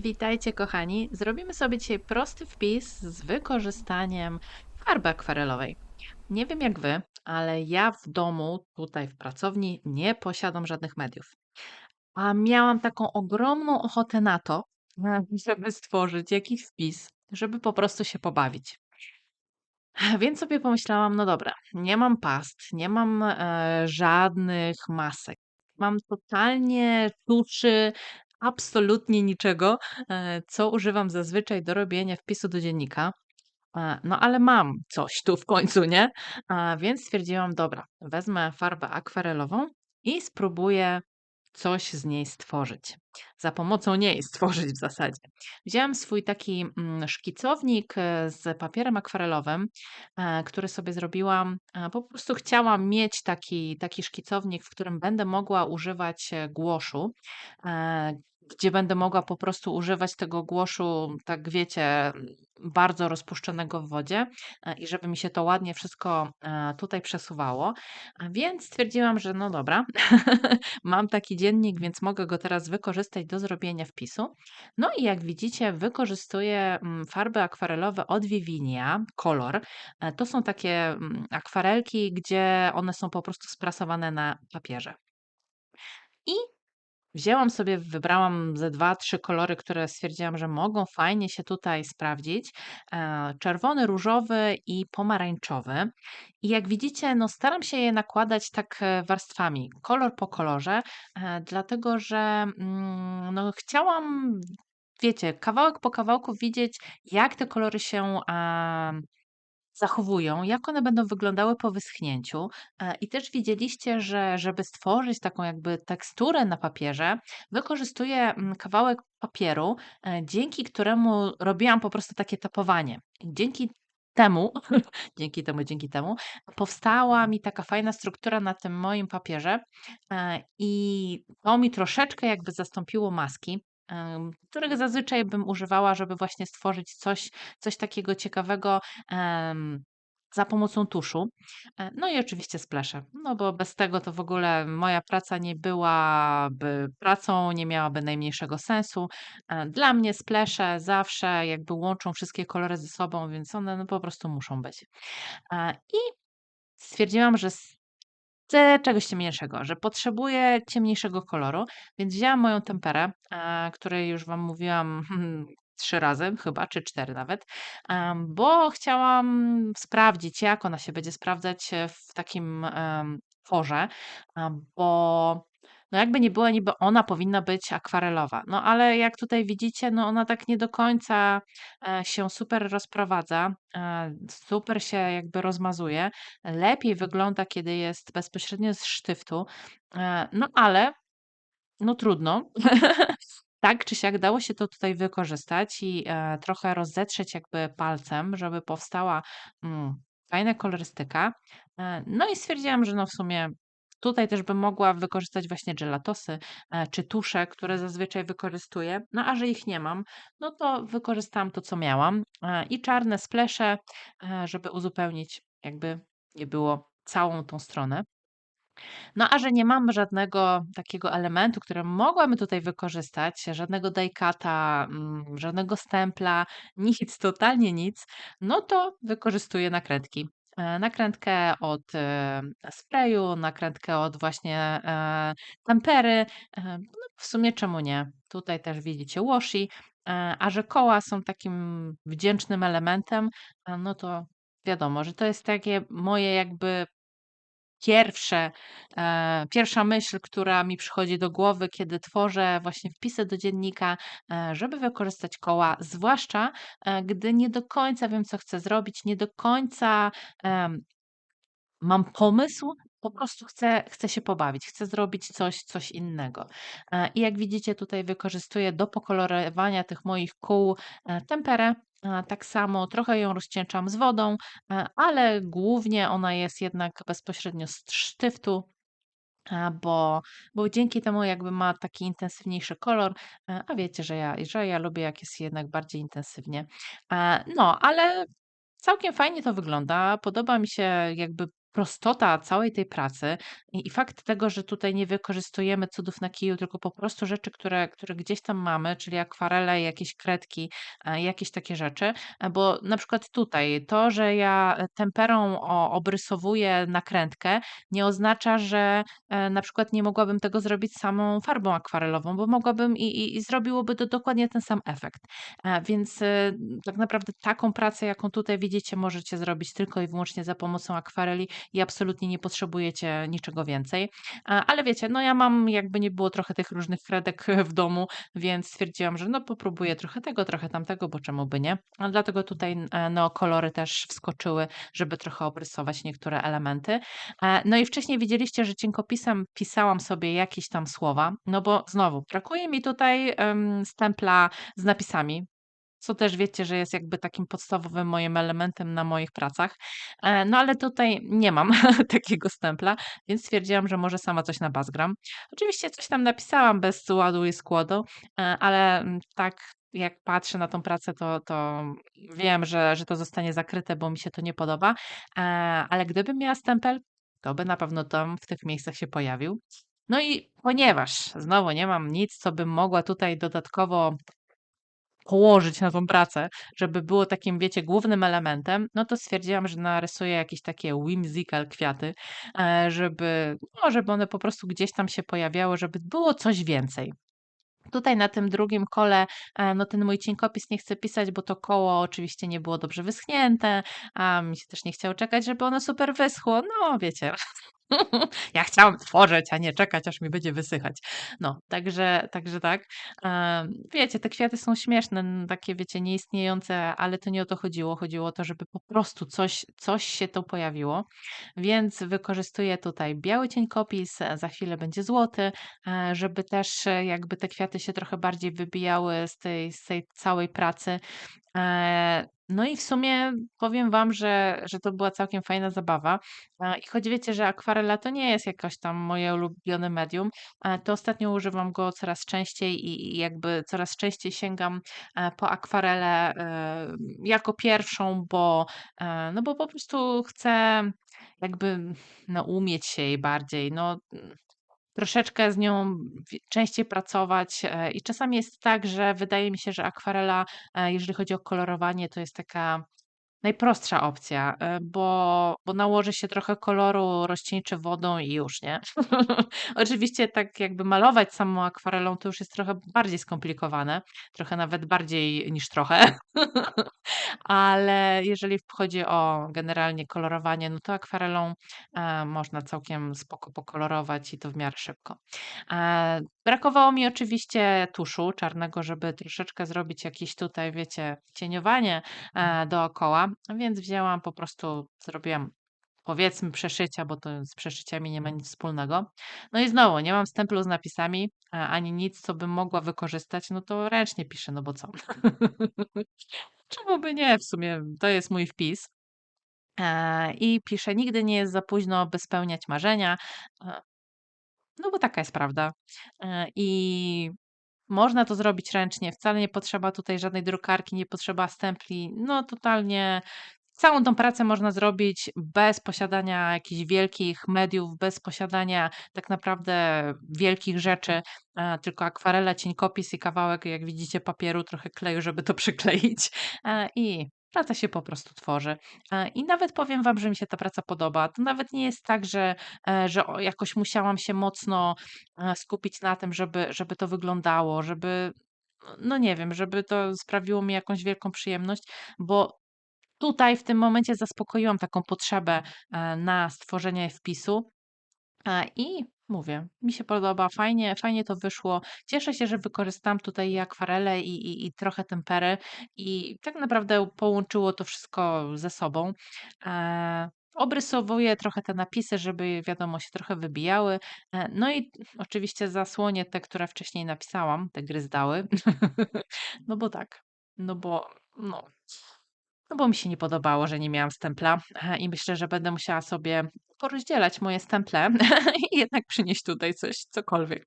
Witajcie kochani. Zrobimy sobie dzisiaj prosty wpis z wykorzystaniem farby akwarelowej. Nie wiem jak wy, ale ja w domu, tutaj w pracowni, nie posiadam żadnych mediów. A miałam taką ogromną ochotę na to, żeby stworzyć jakiś wpis, żeby po prostu się pobawić. Więc sobie pomyślałam, no dobra, nie mam past, nie mam e, żadnych masek. Mam totalnie tuszy, absolutnie niczego, e, co używam zazwyczaj do robienia wpisu do dziennika. E, no ale mam coś tu w końcu, nie? Więc stwierdziłam, dobra, wezmę farbę akwarelową i spróbuję coś z niej stworzyć. Za pomocą niej stworzyć w zasadzie. Wzięłam swój taki mm, szkicownik e, z papierem akwarelowym, który sobie zrobiłam. Po prostu chciałam mieć taki, taki szkicownik, w którym będę mogła używać głoszu, gdzie będę mogła po prostu używać tego głoszu, tak wiecie, bardzo rozpuszczonego w wodzie e, i żeby mi się to ładnie wszystko e, tutaj przesuwało. Więc stwierdziłam, że no dobra, mam taki dziennik, więc mogę go teraz wykorzystać do zrobienia wpisu. No i jak widzicie, wykorzystuję mm, farby akwarelowe od Vivinia, kolor. E, To są takie mm, akwarelki, gdzie one są po prostu sprasowane na papierze. I Wzięłam sobie, wybrałam ze 2, 3 kolory, które stwierdziłam, że mogą fajnie się tutaj sprawdzić. E, czerwony, różowy i pomarańczowy. I jak widzicie, no staram się je nakładać tak e, warstwami, kolor po kolorze, e, dlatego że mm, no, chciałam, wiecie, kawałek po kawałku widzieć, jak te kolory się zachowują, jak one będą wyglądały po wyschnięciu. E, I też widzieliście, że żeby stworzyć taką jakby teksturę na papierze, wykorzystuję mm, kawałek papieru, e, dzięki któremu robiłam po prostu takie tapowanie. Dzięki temu, dzięki temu, dzięki temu, powstała mi taka fajna struktura na tym moim papierze e, i to mi troszeczkę jakby zastąpiło maski. Których zazwyczaj bym używała, żeby właśnie stworzyć coś, coś takiego ciekawego, za pomocą tuszu. E, No i oczywiście splesze, no bo bez tego to w ogóle moja praca nie byłaby pracą, nie miałaby najmniejszego sensu. E, Dla mnie splesze zawsze jakby łączą wszystkie kolory ze sobą, więc one no po prostu muszą być. E, I stwierdziłam, że chcę czegoś ciemniejszego, że potrzebuję ciemniejszego koloru, więc wzięłam moją temperę, której już Wam mówiłam hmm, trzy razy, chyba, czy cztery nawet, bo chciałam sprawdzić, jak ona się będzie sprawdzać e, w takim a, bo no jakby nie było, niby ona powinna być akwarelowa. No ale jak tutaj widzicie, no ona tak nie do końca e, się super rozprowadza, e, super się jakby rozmazuje. Lepiej wygląda, kiedy jest bezpośrednio z sztyftu. E, no ale, no trudno. Tak czy siak dało się to tutaj wykorzystać i e, trochę rozetrzeć jakby palcem, żeby powstała mm, fajna kolorystyka. E, no i stwierdziłam, że no w sumie tutaj też bym mogła wykorzystać właśnie gelatosy e, czy tusze, które zazwyczaj wykorzystuję. No a że ich nie mam, no to wykorzystałam to, co miałam e, i czarne splesze, e, żeby uzupełnić jakby nie było całą tą stronę. No, a że nie mamy żadnego takiego elementu, który mogłabym tutaj wykorzystać, żadnego die-cuta, mm, żadnego stempla, nic, totalnie nic, no to wykorzystuję nakrętki. E, nakrętkę od, e, sprayu, nakrętkę od właśnie, e, tempery, e, no w sumie czemu nie? Tutaj też widzicie washi, a że koła są takim wdzięcznym elementem, no to wiadomo, że to jest takie moje jakby Pierwsze, e, pierwsza myśl, która mi przychodzi do głowy, kiedy tworzę właśnie wpisy do dziennika, e, żeby wykorzystać koła, zwłaszcza e, gdy nie do końca wiem, co chcę zrobić, nie do końca mam pomysł, po prostu chcę, chcę się pobawić, chcę zrobić coś, coś innego. I jak widzicie, tutaj wykorzystuję do pokolorowania tych moich kół temperę. Tak samo trochę ją rozcieńczam z wodą, e, ale głównie ona jest jednak bezpośrednio z sztyftu, bo, bo dzięki temu jakby ma taki intensywniejszy kolor, e, a wiecie, że ja, że ja lubię jak jest jednak bardziej intensywnie. E, No, ale Całkiem fajnie to wygląda. Podoba mi się jakby prostota całej tej pracy i i fakt tego, że tutaj nie wykorzystujemy cudów na kiju, tylko po prostu rzeczy, które które gdzieś tam mamy, czyli akwarele, jakieś kredki, e, jakieś takie rzeczy. E, bo na przykład tutaj to, że ja, e, temperą obrysowuję nakrętkę, nie oznacza, że, na przykład nie mogłabym tego zrobić samą farbą akwarelową, bo mogłabym i i i zrobiłoby to dokładnie ten sam efekt. Więc, tak naprawdę taką pracę, jaką tutaj widzicie, możecie zrobić tylko i wyłącznie za pomocą akwareli i absolutnie nie potrzebujecie niczego więcej. Ale wiecie, no ja mam jakby nie było trochę tych różnych kredek w domu, więc stwierdziłam, że no popróbuję trochę tego, trochę tamtego, bo czemu by nie. Dlatego tutaj e, neokolory też wskoczyły, żeby trochę obrysować niektóre elementy. E, No i wcześniej widzieliście, że cienkopisem pisałam sobie jakieś tam słowa, no bo znowu brakuje mi tutaj em, stempla z napisami. Co też wiecie, że jest jakby takim podstawowym moim elementem na moich pracach. E, no ale tutaj nie mam takiego stempla, więc stwierdziłam, że może sama coś nabazgram. Oczywiście coś tam napisałam bez ładu i składu, e, ale mm, tak jak patrzę na tą pracę, to, to wiem, że, że to zostanie zakryte, bo mi się to nie podoba. E, ale gdybym miała stempel, to by na pewno tam w tych miejscach się pojawił. No i ponieważ znowu nie mam nic, co bym mogła tutaj dodatkowo położyć na tą pracę, żeby było takim, wiecie, głównym elementem, no to stwierdziłam, że narysuję jakieś takie whimsical kwiaty, e, żeby, no, żeby one po prostu gdzieś tam się pojawiały, żeby było coś więcej. Tutaj na tym drugim kole, e, no ten mój cienkopis nie chcę pisać, bo to koło oczywiście nie było dobrze wyschnięte, a mi się też nie chciało czekać, żeby ono super wyschło. No, wiecie, Ja chciałam tworzyć, a nie czekać, aż mi będzie wysychać. No, także także tak. Wiecie, te kwiaty są śmieszne, takie wiecie, nieistniejące, ale to nie o to chodziło. Chodziło o to, żeby po prostu coś coś się tu pojawiło, więc wykorzystuję tutaj biały cieńkopis, e, za chwilę będzie złoty, e, żeby też, e, jakby te kwiaty się trochę bardziej wybijały z tej z tej całej pracy. Eee, no i w sumie powiem wam, że że to była całkiem fajna zabawa. E, i choć wiecie, że akwarela to nie jest jakoś tam moje ulubione medium, e, to ostatnio używam go coraz częściej i jakby coraz częściej sięgam, e, po akwarelę, e, jako pierwszą, bo, e, no bo po prostu chcę jakby, no umieć się jej bardziej. No, Troszeczkę z nią częściej pracować, e, i czasami jest tak, że wydaje mi się, że akwarela, e, jeżeli chodzi o kolorowanie, to jest taka najprostsza opcja, e, bo bo nałoży się trochę koloru, rozcieńczy wodą i już, nie? Oczywiście tak jakby malować samą akwarelą to już jest trochę bardziej skomplikowane, trochę nawet bardziej niż trochę. Ale jeżeli chodzi o generalnie kolorowanie, no to akwarelą, e, można całkiem spoko pokolorować i to w miarę szybko. E, brakowało mi oczywiście tuszu czarnego, żeby troszeczkę zrobić jakieś tutaj, wiecie, cieniowanie, e, dookoła, więc wzięłam po prostu, zrobiłam powiedzmy przeszycia, bo to z przeszyciami nie ma nic wspólnego. No i znowu nie mam stemplu z napisami, ani nic, co bym mogła wykorzystać, no to ręcznie piszę, no bo co? Czemu by nie? W sumie to jest mój wpis. I piszę: "Nigdy nie jest za późno, by spełniać marzenia". No bo taka jest prawda. E, I można to zrobić ręcznie, wcale nie potrzeba tutaj żadnej drukarki, nie potrzeba stempli. No totalnie całą tą pracę można zrobić bez posiadania jakichś wielkich mediów, bez posiadania tak naprawdę wielkich rzeczy, tylko akwarela, cieńkopis i kawałek, jak widzicie, papieru, trochę kleju, żeby to przykleić, e, i praca się po prostu tworzy. E, I nawet powiem wam, że mi się ta praca podoba. To nawet nie jest tak, że, e, że jakoś musiałam się mocno, e, skupić na tym, żeby żeby to wyglądało, żeby no nie wiem, żeby to sprawiło mi jakąś wielką przyjemność, bo tutaj w tym momencie zaspokoiłam taką potrzebę, na stworzenie wpisu, i mówię, mi się podoba, fajnie fajnie to wyszło. Cieszę się, że wykorzystałam tutaj akwarele, i i i trochę tempery i tak naprawdę połączyło to wszystko ze sobą. E, obrysowuję trochę te napisy, żeby wiadomo się trochę wybijały. E, no i oczywiście zasłonię te, które wcześniej napisałam, te gryzdały. No bo tak, no bo no. No bo mi się nie podobało, że nie miałam stempla, e, i myślę, że będę musiała sobie porozdzielać moje stemple i jednak przynieść tutaj coś, cokolwiek.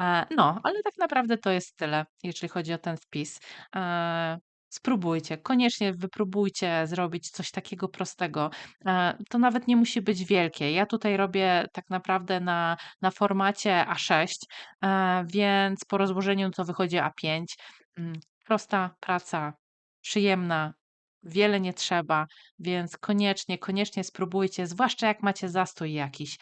E, no, ale tak naprawdę to jest tyle, jeżeli chodzi o ten wpis. E, Spróbujcie, koniecznie wypróbujcie zrobić coś takiego prostego. To nawet nie musi być wielkie. Ja tutaj robię tak naprawdę na na formacie A6, e, więc po rozłożeniu to wychodzi A5. Hm, prosta praca, przyjemna, wiele nie trzeba, więc koniecznie, koniecznie spróbujcie, zwłaszcza jak macie zastój jakiś,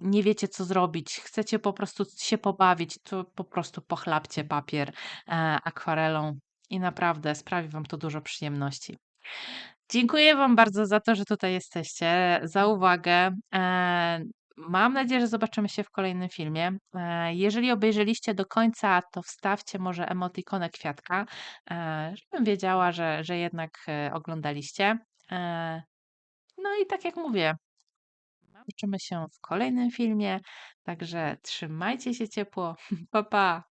nie wiecie co zrobić, chcecie po prostu się pobawić, to po prostu pochlapcie papier, e, akwarelą i naprawdę sprawi wam to dużo przyjemności. Dziękuję wam bardzo za to, że tutaj jesteście, za uwagę. E, mam nadzieję, że zobaczymy się w kolejnym filmie. E, jeżeli obejrzeliście do końca, to wstawcie może emotikonę kwiatka, e, żebym wiedziała, że że jednak, e, oglądaliście. No i tak jak mówię zobaczymy się w kolejnym filmie, także trzymajcie się ciepło. Pa, pa.